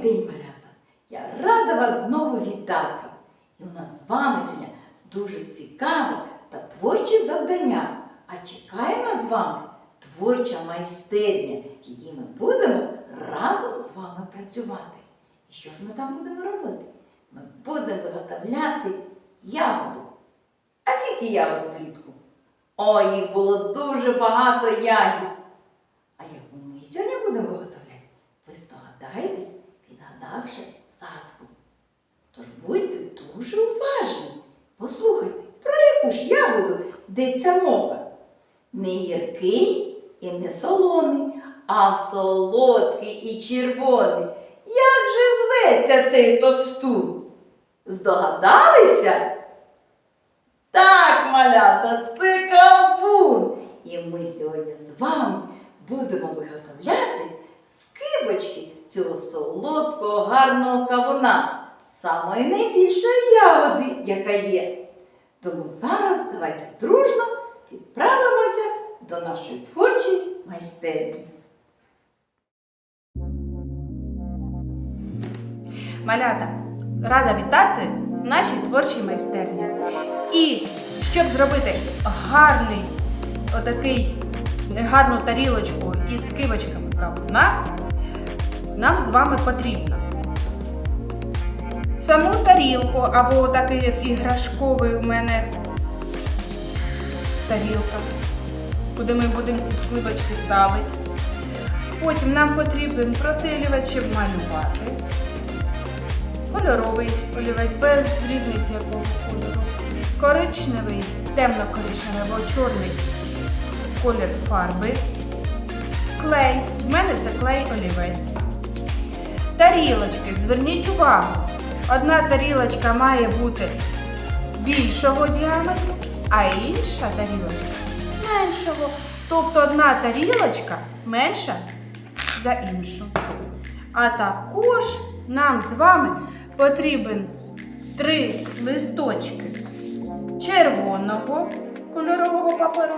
день, малята! Я рада вас знову вітати. І у нас з вами сьогодні дуже цікаве та творче завдання. А чекає нас з вами творча майстерня, в якій ми будемо разом з вами працювати. І що ж ми там будемо робити? Ми будемо виготовляти ягоду. А скільки ягод влітку? Ой, їх було дуже багато ягід. А яку ми сьогодні будемо виготовляти? Ви здогадаєтесь, відгадавши задку. Тож будьте дуже уважні. Послухайте, про яку ж ягоду йдеться мова? Не гіркий і не солоний, а солодкий і червоний. Як же зветься цей товстун? Здогадалися? Так, малята, це кавун. І ми сьогодні з вами будемо виготовляти скибочки цього солодкого гарного кавуна, самої найбільшої ягоди, яка є. Тому зараз давайте дружно відправимося до нашої творчої майстерні. Малята, рада вітати в нашій творчій майстерні. І щоб зробити гарний, отакий гарну тарілочку із скибочками кавуна, нам з вами потрібно саму тарілку або такий іграшковий у мене тарілка, куди ми будемо ці скибочки ставити. Потім нам потрібен простий олівець, щоб малювати кольоровий олівець без різниці якого кольору, коричневий, темно-коричневий або чорний колір фарби, клей. В мене це клей олівець. Тарілочки, зверніть увагу. Одна тарілочка має бути більшого діаметру, а інша тарілочка меншого. Тобто одна тарілочка менша за іншу. А також нам з вами потрібен три листочки червоного кольорового паперу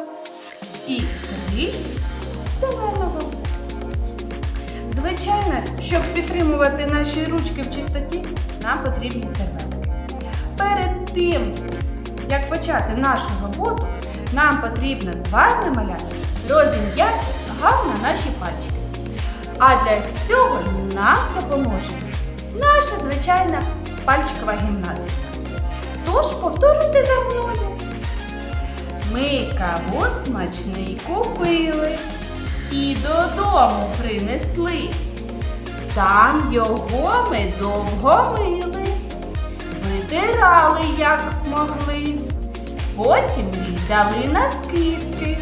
і три зеленого. Щоб підтримувати наші ручки в чистоті, нам потрібні серветки. Перед тим, як почати нашу роботу, нам потрібно з вами маляти розім'яти гарно наші пальчики. А для цього нам допоможе наша звичайна пальчикова гімнастика. Тож повторюйте за мною. Ми кавун смачний купили і додому принесли. Там його ми довго мили, витирали, як могли. Потім різали на скидки,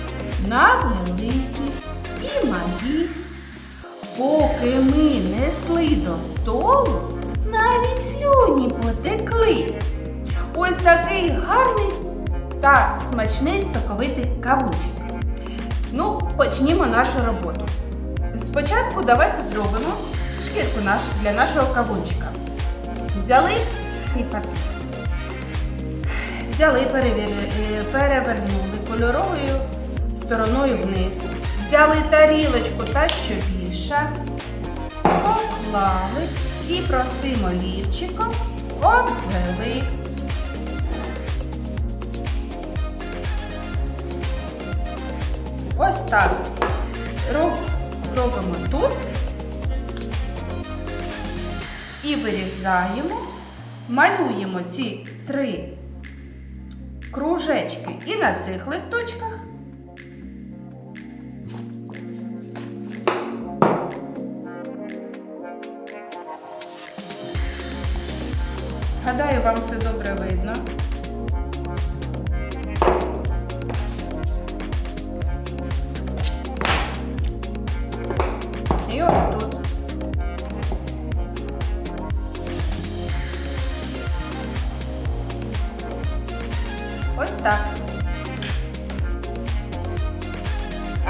на великі і малі. Поки ми несли до столу, навіть слюні потекли. Ось такий гарний та смачний соковитий кавунчик. Ну, почнімо нашу роботу. Спочатку давайте зробимо шкірку наш, для нашого кавунчика. Взяли і папір. Взяли, е, перевернули кольоровою стороною вниз. Взяли тарілочку та що більша, поклали і простим олівчиком обвели. Ось так. Роб- Робимо тут і вирізаємо, малюємо ці три кружечки і на цих листочках. Гадаю, вам все добре видно.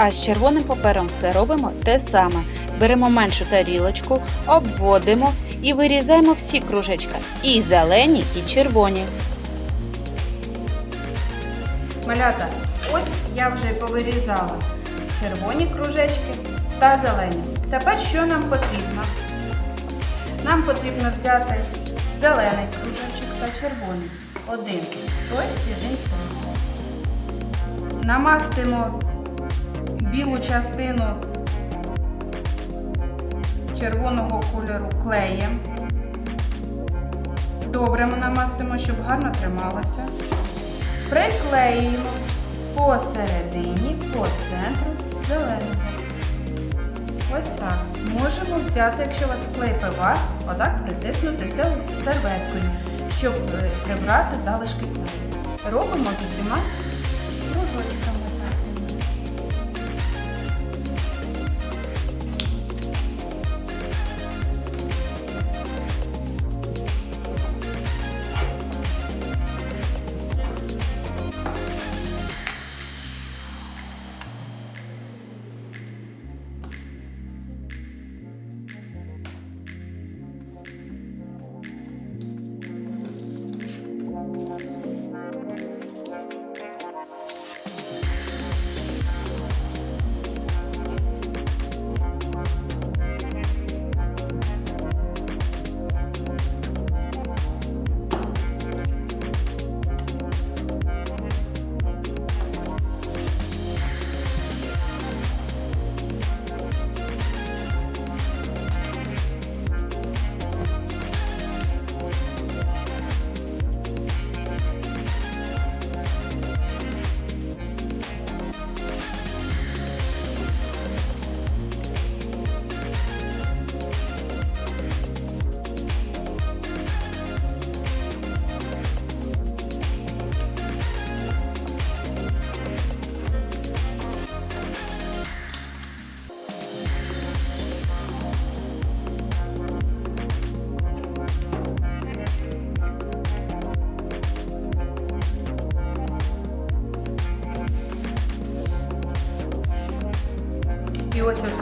А з червоним папером все робимо те саме. Беремо меншу тарілочку, обводимо і вирізаємо всі кружечка. І зелені, і червоні. Малята, ось я вже повирізала червоні кружечки та зелені. Тепер що нам потрібно? Нам потрібно взяти зелений кружечок та червоний. Один той і один цей. Намастимо білу частину червоного кольору клеєм. Добре ми намастимо, щоб гарно трималося. Приклеїмо посередині, по центру зеленого. Ось так. Можемо взяти, якщо у вас клей ПВА, отак притиснути серветкою, щоб е, прибрати залишки клею. Робимо з усіма кружочками.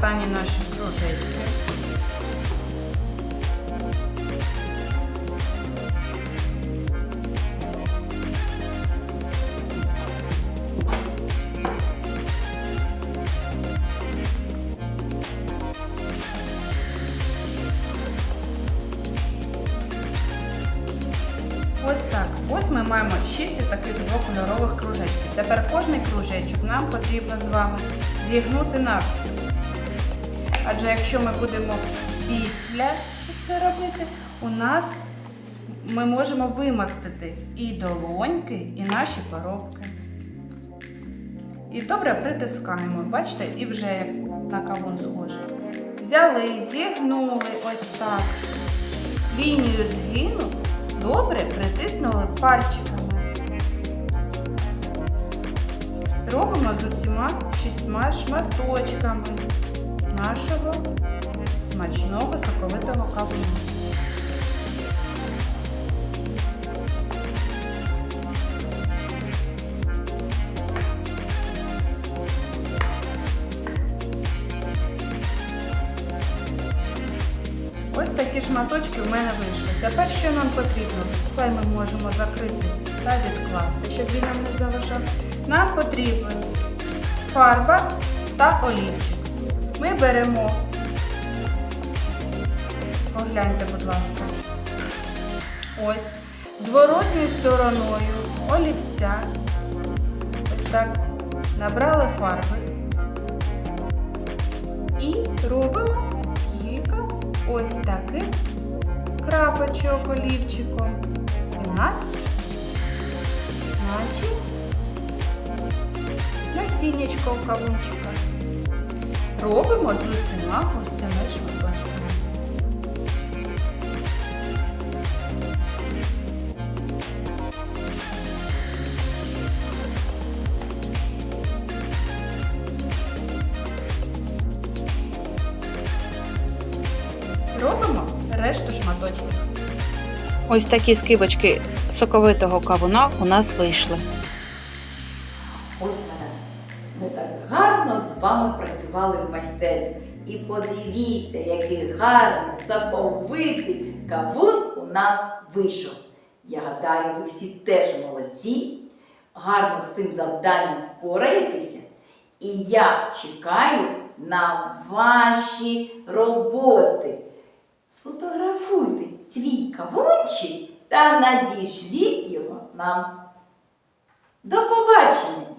Ось наші кружечки. Ось так. Ось ми маємо 6 таких двокольорових кружечків. Тепер кожний кружечок нам потрібно з вами зігнути навпіл. Адже якщо ми будемо після це робити, у нас ми можемо вимастити і долоньки, і наші коробки. І добре притискаємо. Бачите, і вже як на кавун схоже. Взяли, зігнули ось так. Лінію згину добре притиснули пальчиками. Робимо з усіма шістьма шматочками нашого смачного соковитого кавуна. Ось такі шматочки в мене вийшли. Тепер що нам потрібно? Клей ми можемо закрити та відкласти, щоб він нам не заважав. Нам потрібна фарба та олівчик. Ми беремо, погляньте, будь ласка, ось зворотньою стороною олівця. Ось так набрали фарби і робимо кілька ось таких крапочок олівчиком. І у нас наче насіннячко в кавунчика. Робимо з усіма цими шматочками. Робимо решту шматочків. Ось такі скибочки соковитого кавуна у нас вийшли. Ось з вами працювали в майстерні. І подивіться, який гарний, соковитий кавун у нас вийшов. Я гадаю, ви всі теж молодці, гарно з цим завданням впораєтеся. І я чекаю на ваші роботи. Сфотографуйте. свій кавунчик та надішліть його нам. До побачення!